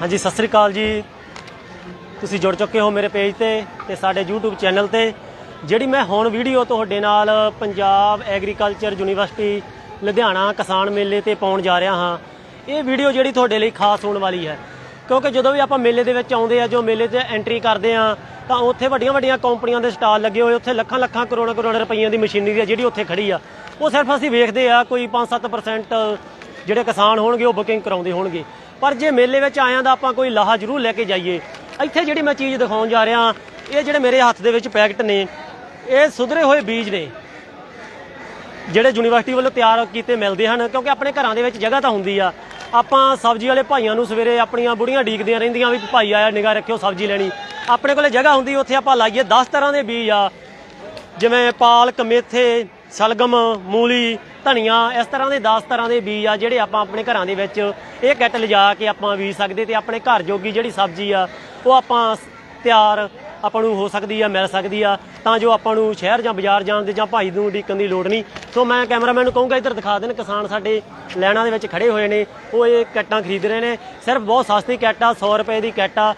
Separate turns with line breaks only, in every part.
ਹਾਂਜੀ, ਸਤਿ ਸ੍ਰੀ ਅਕਾਲ ਜੀ। ਤੁਸੀਂ ਜੁੜ ਚੁੱਕੇ ਹੋ ਮੇਰੇ ਪੇਜ ਤੇ ਤੇ ਸਾਡੇ YouTube ਚੈਨਲ ਤੇ, ਜਿਹੜੀ ਮੈਂ ਹੁਣ ਵੀਡੀਓ ਤੁਹਾਡੇ ਨਾਲ ਪੰਜਾਬ ਐਗਰੀਕਲਚਰ ਯੂਨੀਵਰਸਿਟੀ ਲੁਧਿਆਣਾ ਕਿਸਾਨ ਮੇਲੇ ਤੇ ਪਾਉਣ ਜਾ ਰਿਹਾ ਹਾਂ। ਇਹ ਵੀਡੀਓ ਜਿਹੜੀ ਤੁਹਾਡੇ ਲਈ ਖਾਸ ਹੋਣ ਵਾਲੀ ਹੈ। ਕਿਉਂਕਿ ਜਦੋਂ ਵੀ ਆਪਾਂ ਮੇਲੇ ਦੇ ਵਿੱਚ ਆਉਂਦੇ ਆ, ਜੋ ਮੇਲੇ 'ਚ ਐਂਟਰੀ ਕਰਦੇ ਆ ਤਾਂ ਉੱਥੇ ਵੱਡੀਆਂ ਵੱਡੀਆਂ ਕੰਪਨੀਆਂ ਦੇ ਸਟਾਲ ਲੱਗੇ ਹੋਏ, ਉੱਥੇ ਲੱਖਾਂ ਲੱਖਾਂ, ਕਰੋੜਾਂ ਕਰੋੜਾਂ ਰੁਪਈਆਂ ਦੀ ਮਸ਼ੀਨਰੀ ਆ ਜਿਹੜੀ ਉੱਥੇ ਖੜੀ ਆ। ਉਹ ਸਿਰਫ ਅਸੀਂ ਵੇਖਦੇ ਆ, ਕੋਈ 5-7% ਜਿਹੜੇ ਕਿਸਾਨ ਹੋਣਗੇ, ਉਹ ਬੁਕਿੰਗ ਕਰਾਉਂਦੇ ਹੋਣਗੇ। ਪਰ ਜੇ ਮੇਲੇ ਵਿੱਚ ਆਇਆਂ ਦਾ ਆਪਾਂ ਕੋਈ ਲਾਹਾ ਜ਼ਰੂਰ ਲੈ ਕੇ ਜਾਈਏ, ਇੱਥੇ ਜਿਹੜੀ ਮੈਂ ਚੀਜ਼ ਦਿਖਾਉਣ ਜਾ ਰਿਹਾ ਇਹ ਜਿਹੜੇ ਮੇਰੇ ਹੱਥ ਦੇ ਵਿੱਚ ਪੈਕਟ ਨੇ, ਇਹ ਸੁਧਰੇ ਹੋਏ ਬੀਜ ਨੇ, ਜਿਹੜੇ ਯੂਨੀਵਰਸਿਟੀ ਵੱਲੋਂ ਤਿਆਰ ਕੀਤੇ ਮਿਲਦੇ ਹਨ, ਕਿਉਂਕਿ ਆਪਣੇ ਘਰਾਂ ਦੇ ਵਿੱਚ ਜਗ੍ਹਾ ਤਾਂ ਹੁੰਦੀ ਆ। ਆਪਾਂ ਸਬਜ਼ੀ ਵਾਲੇ ਭਾਈਆਂ ਨੂੰ ਸਵੇਰੇ ਆਪਣੀਆਂ ਬੁੜੀਆਂ ਡੀਕਦੀਆਂ ਰਹਿੰਦੀਆਂ ਵੀ ਭਾਈ ਆਇਆ, ਨਿਗਾਹ ਰੱਖਿਓ ਸਬਜ਼ੀ ਲੈਣੀ। ਆਪਣੇ ਕੋਲੇ ਜਗ੍ਹਾ ਹੁੰਦੀ, ਉੱਥੇ ਆਪਾਂ ਲਾਈਏ 10 ਤਰ੍ਹਾਂ ਦੇ ਬੀਜ ਆ, ਜਿਵੇਂ ਪਾਲਕ, ਮੇਥੇ ਸ਼ਲਗਮ, ਮੂਲੀ, ਧਨੀਆ, ਇਸ ਤਰ੍ਹਾਂ ਦੇ 10 ਤਰ੍ਹਾਂ ਦੇ ਬੀਜ ਆ ਜਿਹੜੇ ਆਪਾਂ ਆਪਣੇ ਘਰਾਂ ਦੇ ਵਿੱਚ ਇਹ ਕਿੱਟ ਲਿਜਾ ਕੇ ਆਪਾਂ ਬੀਜ ਸਕਦੇ ਤੇ ਆਪਣੇ ਘਰ ਜੋਗੀ ਜਿਹੜੀ ਸਬਜ਼ੀ ਆ, ਉਹ ਆਪਾਂ ਤਿਆਰ ਆਪਾਂ ਨੂੰ ਹੋ ਸਕਦੀ ਆ, ਮਿਲ ਸਕਦੀ ਆ, ਤਾਂ ਜੋ ਆਪਾਂ ਨੂੰ ਸ਼ਹਿਰ ਜਾਂ ਬਾਜ਼ਾਰ ਜਾਣ ਦੇ ਜਾਂ ਭਾਈ ਨੂੰ ਡੀਕਣ ਦੀ ਲੋੜ ਨਹੀਂ। ਸੋ ਮੈਂ ਕੈਮਰਾਮੈਨ ਨੂੰ ਕਹੂੰਗਾ, ਇੱਧਰ ਦਿਖਾ ਦੇਣ ਕਿਸਾਨ ਸਾਡੇ ਲੈਣਾ ਦੇ ਵਿੱਚ ਖੜੇ ਹੋਏ ਨੇ, ਉਹ ਇਹ ਕੈਟਾਂ ਖਰੀਦ ਰਹੇ ਨੇ। ਸਿਰਫ ਬਹੁਤ ਸਸਤੀ ਕੈਟ ਆ 100 ਰੁਪਏ ਦੀ ਕੈਟ ਆ।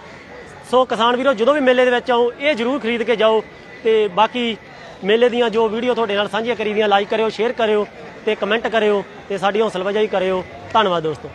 ਸੋ ਕਿਸਾਨ ਵੀਰੋ, ਜਦੋਂ ਵੀ ਮੇਲੇ ਦੇ ਵਿੱਚ ਆਓ, ਇਹ ਜਰੂਰ ਖਰੀਦ ਕੇ ਜਾਓ ਤੇ ਬਾਕੀ ਮੇਲੇ ਦੀਆਂ ਜੋ ਵੀਡੀਓ ਤੁਹਾਡੇ ਨਾਲ ਸਾਂਝੀਆਂ ਕਰੀ ਦੀਆਂ ਲਾਈਕ ਕਰਿਓ ਸ਼ੇਅਰ ਕਰਿਓ ਤੇ ਕਮੈਂਟ ਕਰਿਓ ਤੇ ਸਾਡੀ ਹੌਸਲਾ ਵਜਾਈ ਕਰਿਓ। ਧੰਨਵਾਦ ਦੋਸਤੋ।